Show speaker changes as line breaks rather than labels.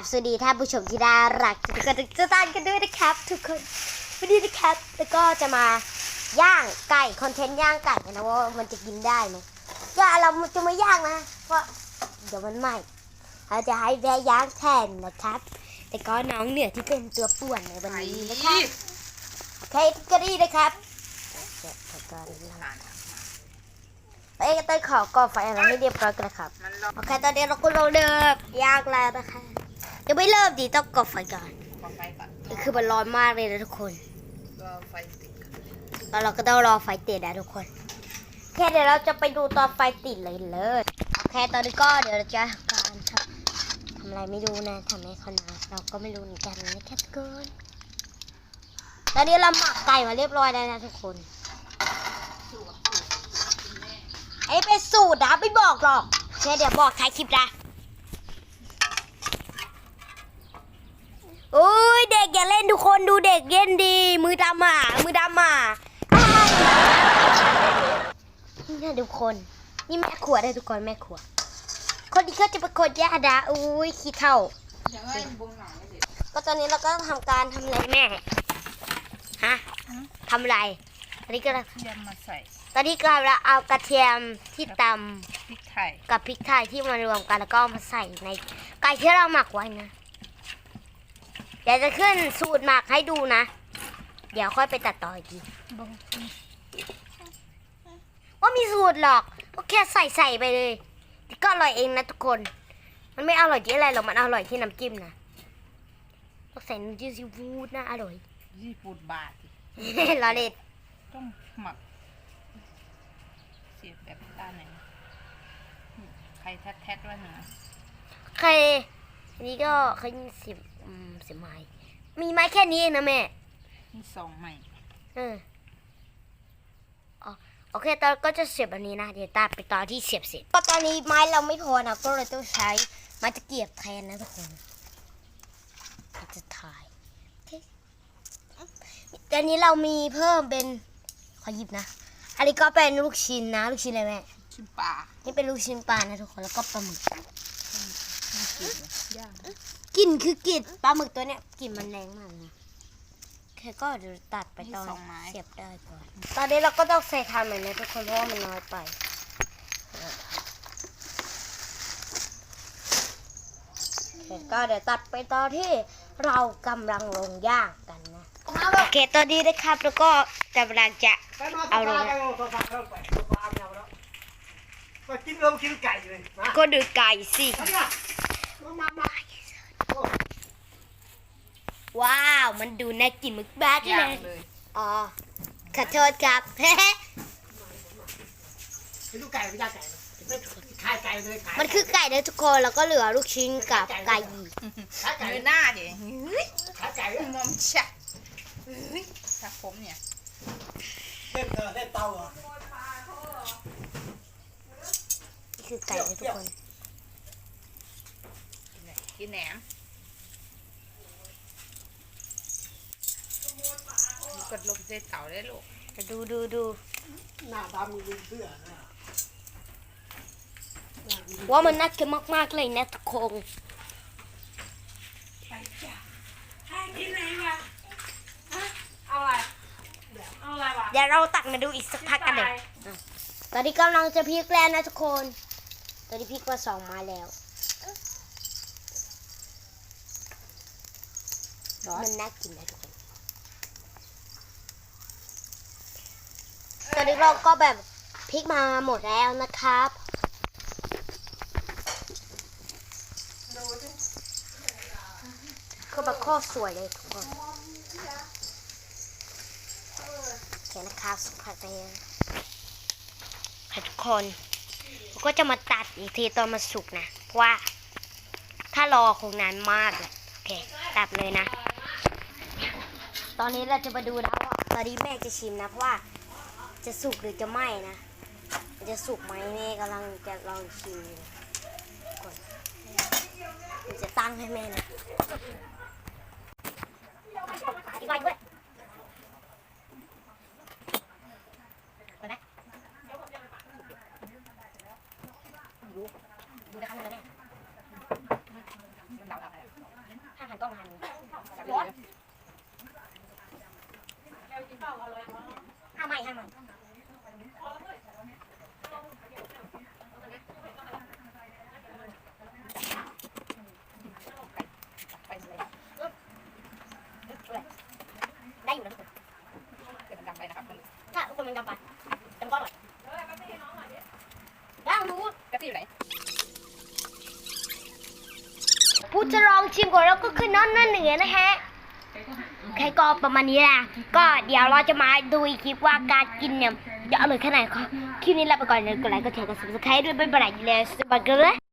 บสวัสดีท่านผู้ชมที่น่ารักทุกคนทุกท่านกันด้วยนะครับ ทุกคนวันนี้นะครับแล้วก็จะมาย่างไก่คอนเทนต์ย่างไก่กันนะว่ามันจะกินได้ไหมก็เราจะมาย่างนะเพราะเดี๋ยวมันไหม้เราจะให้แม่ย่างแทนนะครับ แต่ก็น้องเหนือที่เป็นตัวป่วนในวันนี้นะครับโอเคก็ดีนะครับเดี๋ยวก่อนเอ้ยเต้ยขอก่อไฟอะไรให้เรียบร้อยกันนะครับ
มันรอ
โอเค ตอนนี้เราก็เราเริ่มย่างแล้วนะคะ ยังไม่เริ่มดีต้องก่อไฟก่อน
ขอไฟก่อน
คือมันร้อนมากเลยนะทุกคน
ก็ไฟติดก่อน
แล้วเราก็ต้องรอไฟติดนะทุกคนโอเคเดี๋ยวเราจะไปดูตอนไฟติดเลยเลยโอเคตอนนี้ก็เดี๋ยวเราจะทำการทำทำอะไรไม่รู้นะทำให้เขานะเราก็ไม่รู้เหมือนกันนะครับทุกคนตอนนี้เราหมักไก่มาเรียบร้อยแล้วนะทุกคนไอ้เป็นสูตรนะไม่บอกหรอกโอเคเดี๋ยวบอกท้ายคลิปนะ โอ้ยเด็กอย่าเล่นทุกคนดูเด็กเล่นดี มือดำอะมือดำอะนี่นะทุกคน นี่แม่ขวดได้ทุกคนแม่ขวดคนนี้ก็จะเป็นคนยาดาอุ้ยขี้เท่า
ยังไงบุ้งหน่อยไม่ติด
ก็ตอนนี้เราก็ทำการทำอะไรแม่ฮะทำอะไรตอนนี้ก็เรา
เทียมมาใส่
ตอนนี้ก็เราเอากระเทียมที่ต
พริกไทยำ
กับพริกไทยที่มารวมกันแล้วก็เอามาใส่ในไก่ที่เราหมักไว้นะ เดี๋ยวจะขึ้นสูตรหมักให้ดูนะ เดี๋ยวค่อยไปตัดต่ออีกที
บุ้ง
ว่ามีสูตรหรอกก็แค่ใส่ใส่ไปเลยก็อร่อยเองนะทุกคน มันไม่อร่อยที่อะไรหรอกมันอร่อยที่น้ำจิ้มนะต้องใส่น้ำจิ้มซีฟู้ดนะอร่อย
ยี่ปูดบาทดิ
ล้อเล่น
ต้องหมัก เสียบแบบด้านไหนใครแท็ดๆว่าหนา
ใครอันนี้ก็เคยเสียบอืมเสียบไม้ มีไม้แค่นี้เองนะแม่
นี่สองใหม่
เอออ๋อโอเคตอนก็จะเสียบอันนี้นะ เดี๋ยวตามไปตอนที่เสียบเสร็จก็ตอนนี้ไม้เราไม่พอนะก็เลยต้องใช้ไม้ตะเกียบแทนนะทุกคนเราจะถ่ายโอเคตอนนี้เรามีเพิ่มเป็นขอหยิบนะ อันนี้ก็เป็นลูกชิ้นนะ ลูกชิ้นอะไรแม่
ชิมปลา
นี่เป็นลูกชิ้นปลานะทุกคน แล้วก็ปลาหมึก
ไม่กินเลยย่าง
ก ลิ่นคือกลิ่นปลาหมึกตัวเนี้ยกลิ่นมันแรงมากเลยนะโอเคก็เดี๋ยวตัดไปตอนเสียบได้ก่อน ตอนนี้เราก็ต้องใส่ทานเหมือนนี้ทุกคนเพราะว่ามันน้อยไปโอเคก็เดี๋ยวตัดไปตอนที่เรากำลังลงย่างกันนะโอเคตอนนี้นะครับแล้วก็กำลังจะ เอาลง
ไปเอาโซฟาเข้าไปโซฟาไม่เอาแล้วมากินเรากินไก่เลยมา
ก็ดูไก่สิ
เอาเนี่ยมามามาโอ้
ว้าว มันดูน่ากินมึกบ้ากเล
ย่าง
ย
เลย
อ๋อ ขอโทษครับ
ไปดูไก่ไปย่างไก่เลยขายไก่เลยขาย
มันคือไก่นะทุกคนแล้วก็เหลือลูกชิ้นกับไก่อีก
ขายไก่
เนื้อหน้าดิเฮ้ย
ขายไก่
มอมชะเฮ้ยถ้าผมเนี่ย
เล่นเธอเล่นเตาเหรอ
นี่คือไก่นะทุกคน
กินแหนม ดลมเส้เต่าได้ลูก
ดูดูดู
หน้าดำมือเสื้อนะ
ว่ามันน่ากินมากๆเลยนะทุกคน
เอาอะไรเอาอะไรวะ
เดี๋ยวเราตักมาดูอีกสักพักกันเลยอะตอนนี้กำลังจะพลิกแล้วนะทุกคน ตอนนี้พลิกมาสองไมาแล้วมันน่ากินนะทุกคน อนนี้เราก็แบบพลิกมาหมดแล้วนะครับคือแบบโคตรสวยเลยทุกคนโอเคนะครับสุภาพไปค่ะทุกคนก็จะมาตัดอีกทีตอนมาสุกนะ เพราะว่าถ้ารอคงนานมากเลยโอเค ตัดเลยนะ ตอนนี้เราจะมาดูนะว่าตอนนี้แม่จะชิมนะ เพราะว่า จะสุกหรือจะไหม้นะจะสุกไหมแม่กำลังจะลองชิมก่อนจะตั้งให้แม่นะอีกหน่อยด้วยก่อนนะดูดูนะครับแม่ต้องหัน
แบบนี้เลย
ห้าไม่ห้าไม่
ไปเลย
ได้อยู่นะทุกคน
เดี๋ยวมันดำไปนะครับมัน
ถ้าทุก คนมันดำไปดำก้อนหน่อยแล้วดู
แป๊บซี่อยู่ไหน
ผู้จะลองชิมก่อนแล้วก็ขึ้นน้อนนั่นเหนือนะฮะใครก็ประมาณนี้แหละ ก็เดี๋ยวเราจะมาดูอีกคลิปว่าการกินเนี่ยจะอร่อยแค่ไหนคลิปนี้ลาไปก่อนเลยกดไลค์กดแชร์กด subscribe ด้วยบ๊ายบายเลยสวัสดีครับ